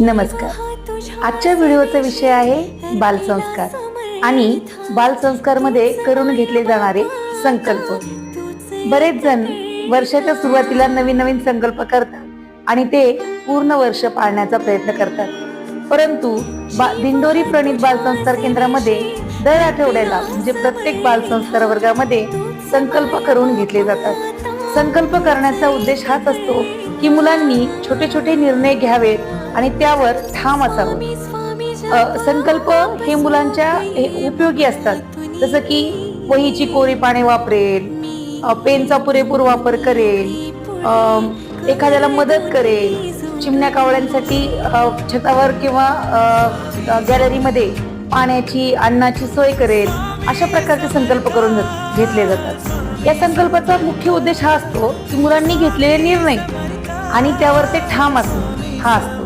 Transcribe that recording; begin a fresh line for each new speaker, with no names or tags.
नमस्कार. आजच्या व्हिडिओचा विषय आहे बालसंस्कार. आणि बालसंस्कारमध्ये करून घेतले जाणारे संकल्प. बरेच जण वर्षाच्या सुरुवातीला नवीन नवीन संकल्प करतात आणि ते पूर्ण वर्ष पाळण्याचा प्रयत्न करतात. परंतु बा दिंडोरी प्रणित बालसंस्कार केंद्रामध्ये दर आठवड्याला म्हणजे प्रत्येक बालसंस्कार वर्गामध्ये संकल्प करून घेतले जातात. संकल्प करण्याचा उद्देश हाच असतो की मुलांनी छोटे छोटे निर्णय घ्यावेत आणि त्यावर ठाम असावं. संकल्प हे मुलांच्या हे उपयोगी असतात. जसं की वहीची कोरी पाने वापरेल पेनचा पुरेपूर वापर करेल एखाद्याला मदत करेल चिमण्या कावळ्यांसाठी छतावर किंवा गॅलरीमध्ये पाण्याची अन्नाची सोय करेल अशा प्रकारचे संकल्प करून घेतले जातात. या संकल्पाचा मुख्य उद्देश हा असतो की मुलांनी घेतलेले निर्णय आणि त्यावर ते ठाम असणे. हा असतो.